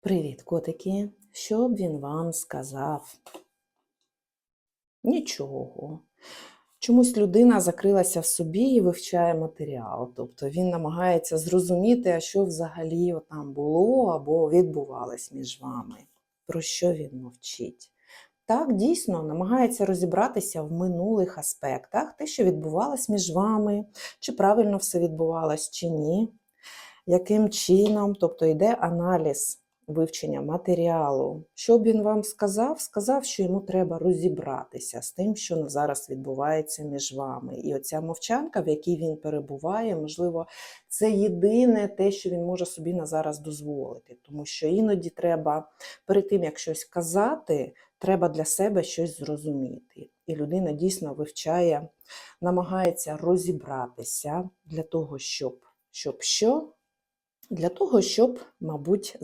Привіт, котики! Що б він вам сказав? Нічого. Чомусь людина закрилася в собі і вивчає матеріал. Тобто він намагається зрозуміти, а що взагалі там було або відбувалось між вами, про що він мовчить. Так, дійсно, намагається розібратися в минулих аспектах, те, що відбувалось між вами, чи правильно все відбувалось, чи ні, яким чином, тобто йде аналіз вивчення матеріалу. Що він вам сказав? Сказав, що йому треба розібратися з тим, що зараз відбувається між вами. І оця мовчанка, в якій він перебуває, можливо, це єдине те, що він може собі на зараз дозволити. Тому що іноді треба перед тим, як щось казати, треба для себе щось зрозуміти. І людина дійсно вивчає, намагається розібратися для того, щоб, щоб що? Для того, щоб, мабуть,